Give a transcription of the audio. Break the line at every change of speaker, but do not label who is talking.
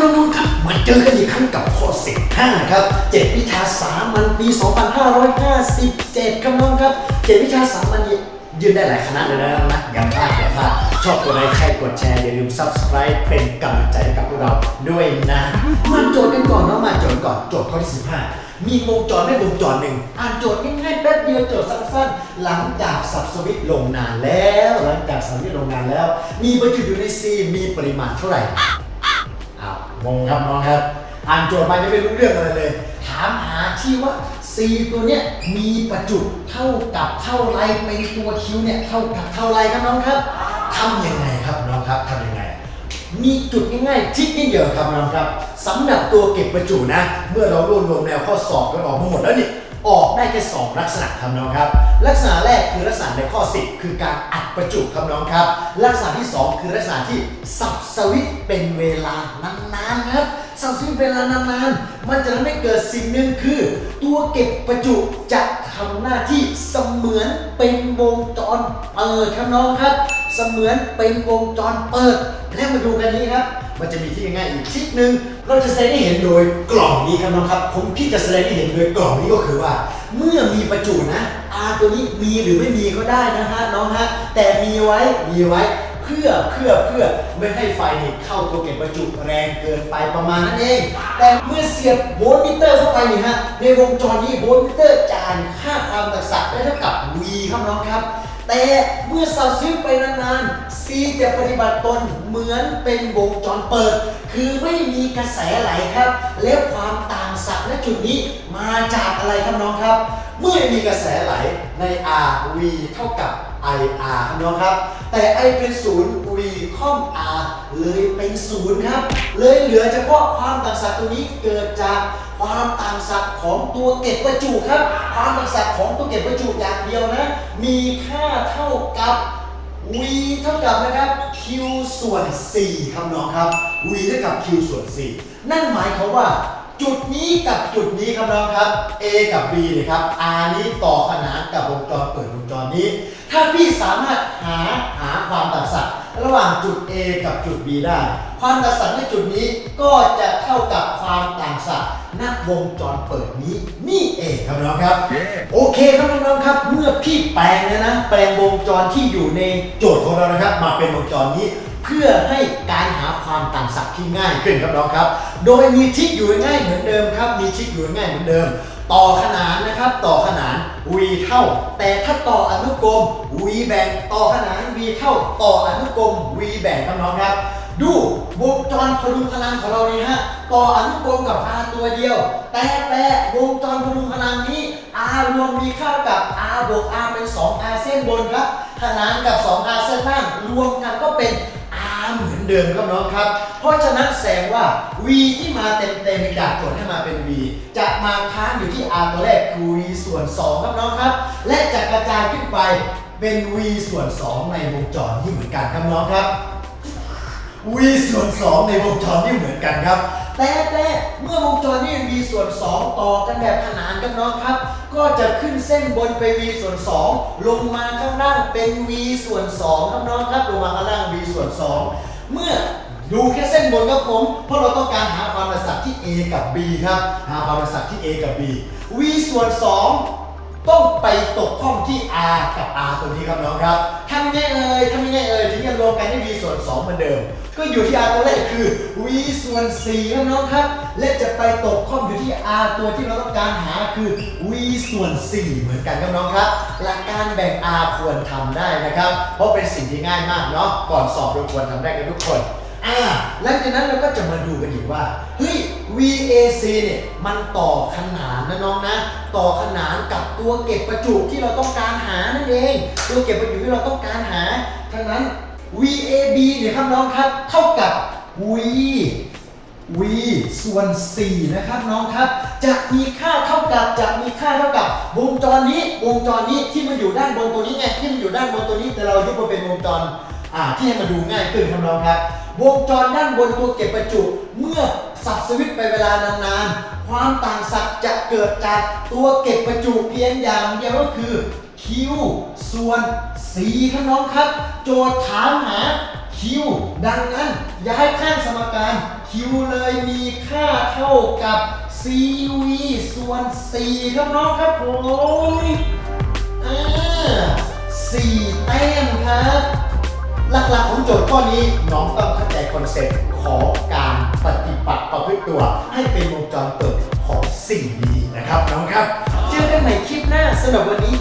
น้องๆครับมาเจอกันอีกครั้งกับข้อ15ครับเจ็ดวิชาสามัญปี 2557ครับน้องครับเจ็ดวิชาสามัญนี้ยืนได้หลายคณะเลยนะนะอย่าพลาดอย่าพลาดชอบกดไลค์ใครกดแชร์อย่าลืม subscribe เป็นกำลังใจให้กับพวกเราด้วยนะมาโจทย์กันก่อนเนาะมาโจทย์ก่อนโจทย์ข้อที่ 15 มีวงจรได้วงจรหนึ่งอ่านโจทย์ง่ายๆแป๊บเดียวโจทย์สั้นๆ หลังจากสับสวิตลงนานแล้ว หลังจากสับสวิตลงนานแล้ว มีบรรจุอยู่ในซีมีปริมาณเท่าไหร่ อ้าวงงครับน้องครับ อ่านโจทย์ไปจะไม่รู้เรื่องอะไรเลย ถามหาที่ว่า C ตัวเนี้ยมีประจุเท่ากับเท่าไรเป็นตัวคิวเนี่ยเท่ากับเท่าไรครับน้องครับทำยังไงครับน้องครับทำยังไง มีจุดง่ายๆทิศนิดเดียวครับน้องครับสำหรับตัวเก็บประจุนะ เมื่อเรารวบรวมแนวข้อสอบกันออกมาหมดแล้วนี่ ออกได้แค่สองลักษณะครับน้องครับ ลักษณะแรกคือลักษณะในข้อ 10 คือการอัดประจุครับน้องครับ ลักษณะที่ 2 คือลักษณะที่สับสวิตเป็นเวลานานๆครับสับสวิตเวลานานๆมันจะทำให้เกิดสิ่งหนึ่งคือ ตัวเก็บประจุจะทำหน้าที่เสมือนเป็นวงจรเปิดครับน้องครับ มือนเป็นวงจรเปิด แล้วมาดูกันนี้ครับ มันจะมีที่ง่ายอีกทิศหนึ่งเราจะแสดงให้เห็นโดยกล่องนี้ครับน้องครับผมที่จะแสดงให้เห็นโดยกล่องนี้ก็คือว่า เมื่อมีประจุนะ R ตัวนี้มีหรือไม่มีก็ได้นะฮะน้องฮะแต่มีไว้มีไว้เพื่อเพื่อเพื่อไม่ให้ไฟนี่เข้าตัวเก็บประจุแรงเกินไปประมาณนั้นเอง แต่เมื่อเสียบโวลต์มิเตอร์เข้าไปนี่ฮะในวงจรนี้โวลต์มิเตอร์จายค่าความตักสักได้เท่ากับ V ครับน้องครับ แต่เมื่อสับสวิตช์ไปนานๆ ซีจะปฏิบัติตนเหมือนเป็นวงจรเปิด คือไม่มีกระแสไหลครับ และความต่างศักย์ณจุดนี้มาจากอะไรครับน้องครับ เมื่อมีกระแสไหลใน R V เท่ากับ I R ครับน้องครับ แต่ I เป็นศูนย์ V ค่อม R เลยเป็นศูนย์ครับ เลยเหลือเฉพาะความต่างศักย์ตัวนี้เกิดจากความต่างศักย์ของตัวเก็บประจุครับ ความต่างศักย์ของตัวเก็บประจุอย่างเดียวนะ มีค่าเท่ากับ v เท่ากับนะครับ q ส่วน 4ครับน้องครับ v เท่ากับ q ส่วน 4 นั่นหมายความว่า จุดนี้กับจุดนี้ครับน้องครับ a กับ b เนี่ยครับ r นี้ต่อขนานกับวงจรเปิดวงจรนี้ ถ้าพี่สามารถหาหาความต่าง ระหว่างจุด a กับจุด b ได้ ความต่างศักย์ในจุดนี้ก็จะเท่ากับความต่างศักย์ณวงจรเปิดนี้นี่เองครับน้องครับ โอเคครับน้องๆครับ เมื่อพี่แปลงเนี่ยนะแปลงวงจรที่อยู่ในโจทย์ของเรานะครับ มาเป็นวงจรนี้เพื่อให้การหาความต่างศักย์ที่ง่ายขึ้นครับน้องครับ โดยมีทิศอยู่ง่ายเหมือนเดิมครับ มีทิศอยู่ง่ายเหมือนเดิม ต่อขนานนะครับ ต่อขนาน v เท่า แต่ถ้าต่ออนุกรม v แบ่งต่อขนาน v เท่า ต่ออนุกรม v แบ่งครับน้องครับ ดูวงจรพลุงพลังของเรานี่ฮะต่ออนุกรมกับ R ตัวเดียว แต่แต่วงจรพลุงพลังนี้ R รวมมีค่ากับ R บวก R เป็น 2R เส้นบนครับขนานกับ 2R เส้นล่างรวมกันก็เป็น เหมือนเดิมครับน้องครับ เพราะฉะนั้นแสดงว่า V ที่มาเต็มๆจากโจทย์ให้มาเป็น V จะมาค้างอยู่ที่ R ตัวแรกคือ V ส่วน 2 ครับน้องครับ และจะกระจายขึ้นไปเป็น V ส่วน 2 ในวงจรที่เหมือนกันครับน้องครับ v ส่วน 2 ในวงจรที่เหมือนกันครับ แต่แต่เมื่อวงจรนี้ v ส่วน 2 ต่อกันแบบขนานกันน้องครับ ก็จะขึ้นเส้นบนไป v ส่วน 2 ลงมาข้างล่างเป็น v ส่วน2ครับน้องครับลงมาข้างล่าง v ส่วน 2 เมื่อดูแค่เส้นบนครับผม เพราะเราต้องการหาความระสักที่ a กับ b ครับ หาความระสักที่ a กับ b v ส่วน 2 ต้องไปตกข้องที่ r กับ r ตัวนี้ครับน้องครับทำยังไงเอ่ยทำยังไงเอ่ยถึงจะรวมกันให้ v ส่วน 2 เหมือนเดิม ก็อยู่ที่ r ตัวแรกคือ v ส่วน4ครับน้องครับ และจะไปตกข้องอยู่ที่ r ตัวที่เราต้องการหาคือ v ส่วน 4 เหมือนกันครับน้องครับ หลักการแบ่ง r ควรทำได้นะครับ เพราะเป็นสิ่งที่ง่ายมากเนาะ ก่อนสอบเราควรทำได้กันทุกคน อ่าหลังจากนั้นเราก็จะมาดูกันอีกว่าเฮ้ย VAC เนี่ยมันต่อขนานนะน้องนะ ต่อขนานกับตัวเก็บประจุที่เราต้องการหานั่นเอง ตัวเก็บประจุที่เราต้องการหาทั้งนั้น VAB เนี่ยครับน้องครับเท่ากับ V V ส่วน 4 นะครับน้องครับ จะมีค่าเท่ากับจะมีค่าเท่ากับ วงจรนี้วงจรนี้ที่มันอยู่ด้านบนตัวนี้ไงที่มันอยู่ด้านบนตัวนี้แต่เรายึดมาเป็นวงจรอ่าที่ให้มาดูง่ายขึ้นครับน้องครับ วงจรด้านบนตัวเก็บประจุ เมื่อสับสวิตช์ไปเวลานานๆ ความต่างศักย์จะเกิดจากตัวเก็บประจุเพียงอย่างเดียวก็คือ Q ส่วน C ครับน้องครับ โจทย์ถามหา Q ดังนั้นย้ายข้างสมการ Q เลยมีค่าเท่ากับ CV ส่วน4ครับน้องครับผมอ่าสี่แต้มครับ หลักๆของโจทย์ข้อนี้น้องต้องเข้าใจคอนเซ็ปต์ของการปฏิบัติประพฤติตัว ให้เป็นวงจรเปิดของสิ่งดีๆนะครับน้องครับ เจอกันใหม่คลิปหน้าสำหรับวันนี้